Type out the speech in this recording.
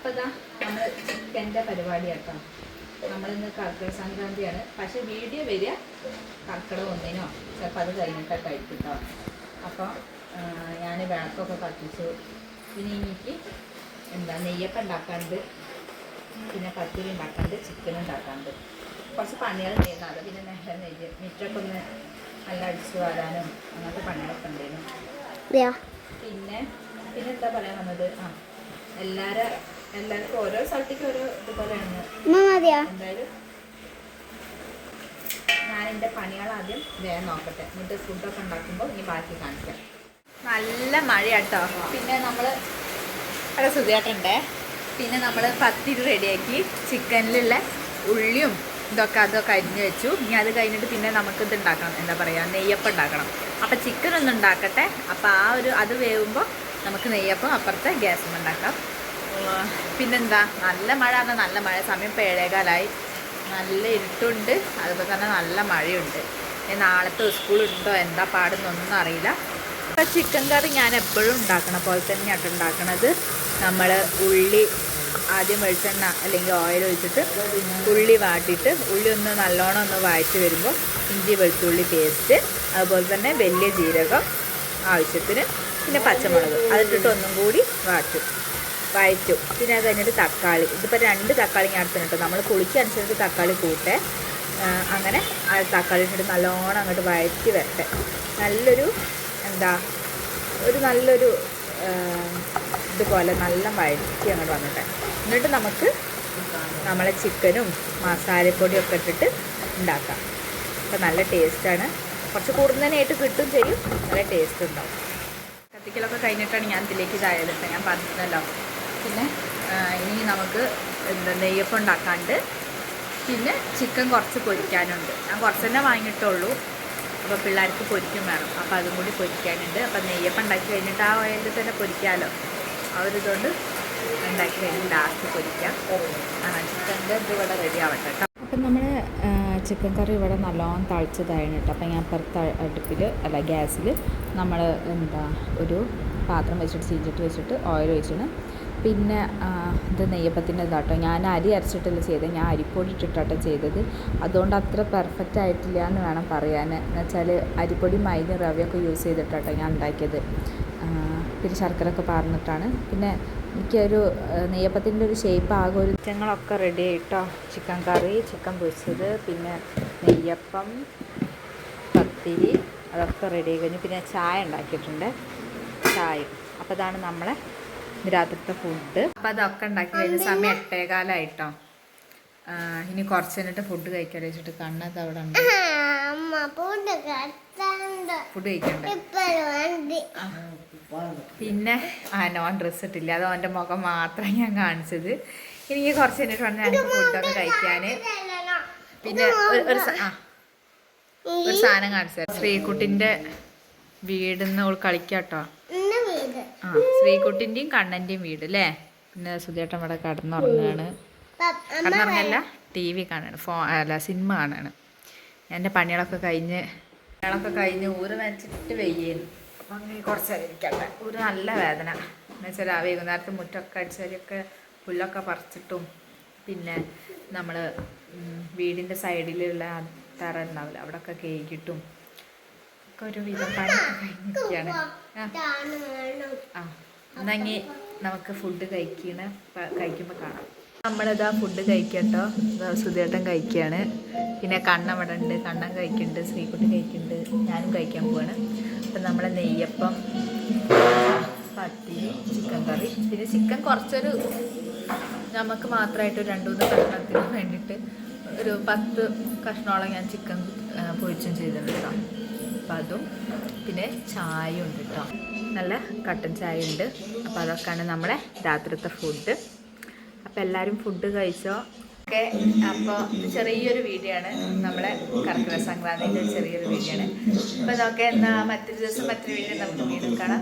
അപ്പൊ ഇതാ നമ്മൾ ചിക്കന്റെ പരിപാടി കേട്ടോ നമ്മളിന്ന് കർക്കിടക സംക്രാന്തിയാണ്. പക്ഷെ വീഡിയോ വരിക കർക്കിടക ഒന്നിനോ ചിലപ്പോൾ അത് കഴിഞ്ഞിട്ടൊക്കെ ആയിരിക്കും കേട്ടോ അപ്പോൾ ഞാൻ വിളക്കൊക്കെ കത്തിച്ചു. പിന്നെ എനിക്ക് എന്താ നെയ്യപ്പം ഉണ്ടാക്കാണ്ട് പിന്നെ പത്തിരി ഉണ്ടാക്കാണ്ട് ചിക്കൻ ഉണ്ടാക്കാണ്ട് കുറച്ച് പണികൾ ചെയ്യുന്ന. അത് പിന്നെ നേരെ നെയ്യ് മിറ്റൊക്കെ ഒന്ന് നല്ല അടിച്ചു വരാനും അങ്ങനത്തെ പണികളൊക്കെ ഉണ്ടായിരുന്നു. പിന്നെ പിന്നെ എന്താ പറയാൻ വന്നത്? ആ എല്ലാരും എല്ലാവർക്കും ഓരോ സ്ഥലത്തേക്ക് ഓരോ ഇതുപോലെയാണ്. ഉമ്മ മതിയോ? എന്തായാലും ഞാൻ എന്റെ പണികൾ ആദ്യം വേഗം നോക്കട്ടെ. എന്നിട്ട് ഫുഡൊക്കെ ഉണ്ടാക്കുമ്പോൾ ഇനി ബാക്കി കാണിക്കാം. നല്ല മഴയാട്ടോ. പിന്നെ നമ്മൾ അവിടെ സുഖമായിട്ടുണ്ടേ പിന്നെ നമ്മൾ പത്തിരി റെഡിയാക്കി ചിക്കനിലുള്ള ഉള്ളിയും ഇതൊക്കെ അതൊക്കെ അരിഞ്ഞ് വെച്ചു. ഇനി അത് കഴിഞ്ഞിട്ട് പിന്നെ നമുക്ക് ഇത് ഉണ്ടാക്കണം. എന്താ പറയാ നെയ്യപ്പം ഉണ്ടാക്കണം. അപ്പം ചിക്കൻ ഒന്ന് ഉണ്ടാക്കട്ടെ. അപ്പം ആ ഒരു അത് വേവുമ്പോൾ നമുക്ക് നെയ്യപ്പം അപ്പുറത്തെ ഗ്യാസും ഉണ്ടാക്കാം. പിന്നെന്താ? നല്ല മഴ പറഞ്ഞാൽ നല്ല മഴ. സമയം പേഴേകാലായി നല്ല ഇരുട്ടുണ്ട്. അതുപോലെ തന്നെ നല്ല മഴയുണ്ട്. നാളത്തെ സ്കൂളുണ്ടോ എന്താ പാടുന്നൊന്നും അറിയില്ല. ഇപ്പം ചിക്കൻ കറി ഞാൻ എപ്പോഴും ഉണ്ടാക്കണ പോലെ തന്നെയാണ് ഉണ്ടാക്കണത്. നമ്മൾ ഉള്ളി ആദ്യം വെളിച്ചെണ്ണ അല്ലെങ്കിൽ ഓയിൽ ഒഴിച്ചിട്ട് ഉള്ളി വാട്ടിയിട്ട് ഉള്ളി ഒന്ന് നല്ലോണം ഒന്ന് വഴറ്റി വരുമ്പോൾ ഇഞ്ചി വെളുത്തുള്ളി പേസ്റ്റ് അതുപോലെ തന്നെ വലിയ ജീരകം ആവശ്യത്തിന് പിന്നെ പച്ചമുളക്. അതിട്ടിട്ട് ഒന്നും കൂടി വാട്ടും. വഴറ്റും പിന്നെ അത് കഴിഞ്ഞിട്ട് തക്കാളി. ഇതിപ്പോൾ രണ്ട് തക്കാളി ഞാൻ എടുത്തിട്ട് നമ്മൾ കുളിക്കനുസരിച്ച് തക്കാളി കൂട്ടെ. അങ്ങനെ ആ തക്കാളി ഇട്ടിട്ട് നല്ലോണം അങ്ങോട്ട് വഴറ്റി വരട്ടെ. നല്ലൊരു എന്താ ഒരു നല്ലൊരു ഇതുപോലെ നല്ല വഴറ്റി അങ്ങോട്ട് വന്നിട്ട്. എന്നിട്ട് നമുക്ക് നമ്മളെ ചിക്കനും മസാലപ്പൊടിയും ഒക്കെ ഇട്ടിട്ട് ഉണ്ടാക്കാം. അപ്പോൾ നല്ല ടേസ്റ്റാണ്. കുറച്ച് കൂടുതലായിട്ട് കിട്ടും ചെയ്യും. നല്ല ടേസ്റ്റ് ഉണ്ടാവും. കത്തിക്കലൊക്കെ കഴിഞ്ഞിട്ടാണ് ഞാൻ ഇതിലേക്ക് ഇതായത് ഞാൻ പറഞ്ഞല്ലോ. പിന്നെ ഇനി നമുക്ക് എന്താ നെയ്യപ്പം ഉണ്ടാക്കാണ്ട്. പിന്നെ ചിക്കൻ കുറച്ച് പൊരിക്കാനുണ്ട്. ഞാൻ കുറച്ച് തന്നെ വാങ്ങിയിട്ടുള്ളൂ. അപ്പോൾ പിള്ളേർക്ക് പൊരിക്കും വേണം. അപ്പോൾ അതും കൂടി പൊരിക്കാനുണ്ട്. അപ്പോൾ നെയ്യപ്പം ഉണ്ടാക്കി കഴിഞ്ഞിട്ട് ആ ഓയിലിൽ തന്നെ പൊരിക്കാമല്ലോ ഇതുകൊണ്ട് ഉണ്ടാക്കി കഴിഞ്ഞിട്ട് ലാസ്റ്റ് പൊരിക്കാം. ആ ചിക്കന്റെ ഇത് ഇവിടെ റെഡി ആവട്ടെ അപ്പം നമ്മൾ ചിക്കൻ കറി ഇവിടെ നല്ലോണം തളിച്ചതായിരുന്നു കേട്ടോ. അപ്പം ഞാൻ പുറത്ത് അടുപ്പിൽ അല്ല ഗ്യാസിൽ നമ്മൾ എന്താ ഒരു പാത്രം വെച്ചിട്ട് ചീഞ്ചിട്ട് വെച്ചിട്ട് ഓയിൽ ഒഴിച്ചിട്ട് പിന്നെ ഇത് നെയ്യപ്പത്തിന്റെ ഇതാട്ടോ. ഞാൻ അരി അരച്ചിട്ടല്ല ചെയ്തത് ഞാൻ അരിപ്പൊടി ഇട്ടിട്ടാട്ടോ ചെയ്തത്. അതുകൊണ്ട് അത്ര പെർഫെക്റ്റ് ആയിട്ടില്ല എന്ന് വേണം പറയാൻ എന്ന് വെച്ചാൽ അരിപ്പൊടി മൈദ റവയൊക്കെ യൂസ് ചെയ്തിട്ടാട്ടോ ഞാൻ ഉണ്ടാക്കിയത്. പിന്നെ ശർക്കര ഒക്കെ പാർന്നിട്ടാണ്. പിന്നെ എനിക്കൊരു നെയ്യപ്പത്തിന്റെ ഒരു ഷേപ്പ് ആകെ ഒരു ഞങ്ങളൊക്കെ റെഡി ആയിട്ടോ. ചിക്കൻ കറി ചിക്കൻ പൊരിച്ചത് പിന്നെ നെയ്യപ്പം പത്തിരി അതൊക്കെ റെഡി ആയി കഴിഞ്ഞു. പിന്നെ ചായ ഉണ്ടാക്കിയിട്ടുണ്ട്. ചായ അപ്പോൾ ഇതാണ് നമ്മളെ രാത്രിത്തെ ഫുഡ് അപ്പോൾ അതൊക്കെ ഉണ്ടാക്കി കഴിഞ്ഞ സമയം എട്ടേകാലായിട്ടോ. ഇനി കുറച്ച് കഴിഞ്ഞിട്ട് ഫുഡ് കഴിക്കാൻ വെച്ചിട്ട് കണ്ണത് അവിടെ ഉണ്ട്. ഫുഡ് കഴിക്കണ്ടേ. പിന്നെ ആ നോൺ ഡ്രസ് ഇട്ടില്ല. അത് അവന്റെ മുഖം മാത്രം ഞാൻ കാണിച്ചത്. എനിക്ക് കുറച്ച് കഴിഞ്ഞിട്ട് വേണം ഞങ്ങൾക്ക് ഫുഡൊക്കെ കഴിക്കാൻ. പിന്നെ ഒരു- ആ ഒരു സാധനം കാണിച്ചു ശ്രീകുട്ടിന്റെ വീടിന്ന് അവൾ കളിക്കാട്ടോ. ആ ശ്രീകുട്ടിന്റെയും കണ്ണന്റെയും വീട് അല്ലേ പിന്നെ സുധേട്ടൻ ഇവിടെ കടന്നുറങ്ങുകയാണ് അമ്മ കടന്നുറങ്ങല്ല ടി വി കാണാണ് ഫോ അല്ല സിനിമ കാണാണ്. എന്റെ പണികളൊക്കെ കഴിഞ്ഞ് പണികളൊക്കെ കഴിഞ്ഞ് ഊര് നനച്ചിട്ട് വെയ്യുന്നു അപ്പം അങ്ങനെ കുറച്ച് നേരം ഇരിക്കട്ടെ. ഊര് നല്ല വേദന. എന്ന് വെച്ചാൽ ആ വൈകുന്നേരത്തെ മുറ്റൊക്കെ അടിച്ചാലൊക്കെ പുല്ലൊക്കെ പറിച്ചിട്ടും പിന്നെ നമ്മൾ വീടിന്റെ സൈഡിലുള്ള തറ ഉണ്ടാവില്ല അവിടെയൊക്കെ കേക്കിട്ടും ഒരു വിധം കഴിഞ്ഞിരിക്കുകയാണ്. ആ. എന്നെങ്കിൽ നമുക്ക് ഫുഡ് കഴിക്കണ കഴിക്കുമ്പോൾ കാണാം. നമ്മളിതാ ഫുഡ് കഴിക്കട്ടോ. സുധേട്ടൻ കഴിക്കുകയാണ്. പിന്നെ കണ്ണ അവിടെ ഉണ്ട്. കണ്ണൻ കഴിക്കുന്നുണ്ട്. ശ്രീകുട്ടി കഴിക്കുന്നുണ്ട്. ഞാനും കഴിക്കാൻ പോവാണ്. അപ്പം നമ്മൾ നെയ്യപ്പം പത്തിരി ചിക്കൻ കറി. പിന്നെ ചിക്കൻ കുറച്ചൊരു നമുക്ക് മാത്രമായിട്ട് രണ്ട് മൂന്ന് കഷ്ണത്തിന് വേണ്ടിയിട്ട് ഒരു പത്ത് കഷ്ണോളം ഞാൻ ചിക്കൻ പൊരിച്ചും ചെയ്തിട്ടുണ്ട് കേട്ടോ. അപ്പം അതും പിന്നെ ചായ ഉണ്ട് കേട്ടോ നല്ല കട്ടൻ ചായ ഉണ്ട് അപ്പോൾ അതൊക്കെയാണ് നമ്മളെ രാത്രിത്തെ ഫുഡ് അപ്പോൾ എല്ലാവരും ഫുഡ് കഴിച്ചോ? ഓക്കെ അപ്പോൾ ചെറിയൊരു വീഡിയോ ആണ് നമ്മളെ കർക്കിടക സംക്രാന്തിന്റെ ചെറിയൊരു വീഡിയോ ആണ് അപ്പോൾ ഇതൊക്കെ എന്നാൽ മറ്റൊരു ദിവസം മറ്റൊരു വീഡിയോ നമുക്ക് വീണ്ടും കാണാം.